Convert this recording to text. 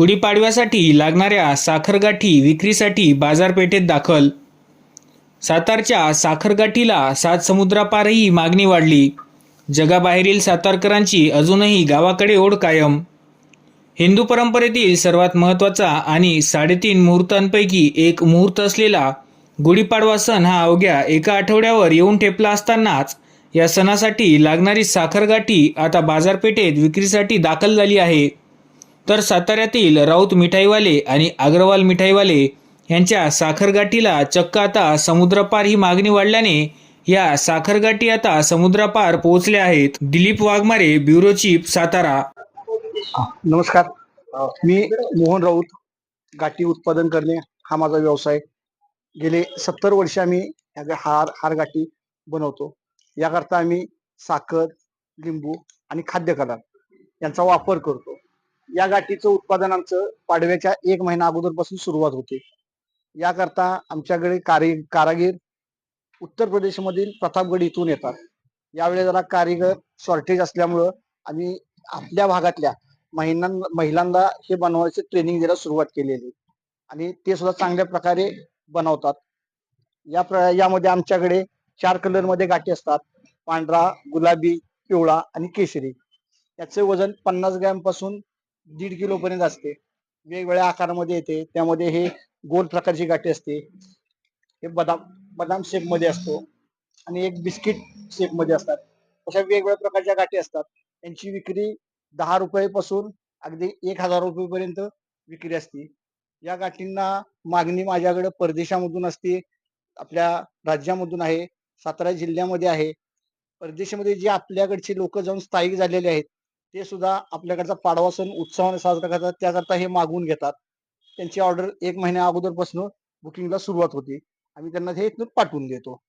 गुढीपाडव्यासाठी लागणाऱ्या साखरगाठी विक्रीसाठी बाजारपेठेत दाखल. सातारच्या साखरगाठीला सात समुद्रापारही मागणी वाढली. जगाबाहेरील सातारकरांची अजूनही गावाकडे ओढ कायम. हिंदू परंपरेतील सर्वात महत्त्वाचा आणि साडेतीन मुहूर्तांपैकी एक मुहूर्त असलेला गुढीपाडवा सण हा अवघ्या एका आठवड्यावर येऊन ठेपला असतानाच या सणासाठी लागणारी साखरगाठी आता बाजारपेठेत विक्रीसाठी दाखल झाली आहे. तर साताऱ्यातील राऊत मिठाईवाले आणि अग्रवाल मिठाईवाले यांच्या साखरगाठीला चक्क आता समुद्रपार ही मागणी वाढल्याने या साखरगाठी आता समुद्रापार पोहोचल्या आहेत. Dilip Waghmare bureau chief Satara. नमस्कार. मी मोहन राऊत गाठी उत्पादन करणे हा माझा व्यवसाय. गेले सत्तर वर्ष आम्ही हार हार गाठी बनवतो. याकरता आम्ही साखर लिंबू आणि खाद्यपदार्थ यांचा वापर करतो. या गाठीचं उत्पादन आमचं पाडव्याच्या एक महिना अगोदरपासून सुरुवात होते. याकरता आमच्याकडे कारी कारागीर उत्तर प्रदेशमधील प्रतापगड इथून येतात. यावेळी जरा कारीगर शॉर्टेज असल्यामुळं आम्ही आपल्या भागातल्या महिला महिलांना हे बनवायचे ट्रेनिंग द्यायला सुरुवात केलेली. आणि ते सुद्धा चांगल्या प्रकारे बनवतात. या प्र यामध्ये आमच्याकडे चार कलरमध्ये गाठी असतात. पांढरा गुलाबी पिवळा आणि केशरी. याचे वजन पन्नास ग्रॅमपासून दीड किलो पर्यंत असते. वेगवेगळ्या आकारामध्ये येते. त्यामध्ये हे गोल प्रकारची गाठी असते. हे बदाम बदाम शेपमध्ये असतो. आणि एक बिस्किट शेपमध्ये असतात. अशा वेगवेगळ्या प्रकारच्या गाठी असतात. त्यांची विक्री दहा रुपयापासून अगदी एक हजार रुपयेपर्यंत विक्री असते. या गाठींना मागणी माझ्याकडे परदेशामधून असते. आपल्या राज्यामधून आहे. सातारा जिल्ह्यामध्ये आहे. परदेशामध्ये जे आपल्याकडचे लोक जाऊन स्थायिक झालेले आहेत ते सुद्धा आपल्याकडचा पाडवा सण उत्साहाने साजरा करतात. त्याकरता हे मागवून घेतात. त्यांची ऑर्डर एक महिन्या अगोदरपासून बुकिंगला सुरुवात होती. आम्ही त्यांना हे इथून पाठवून देतो.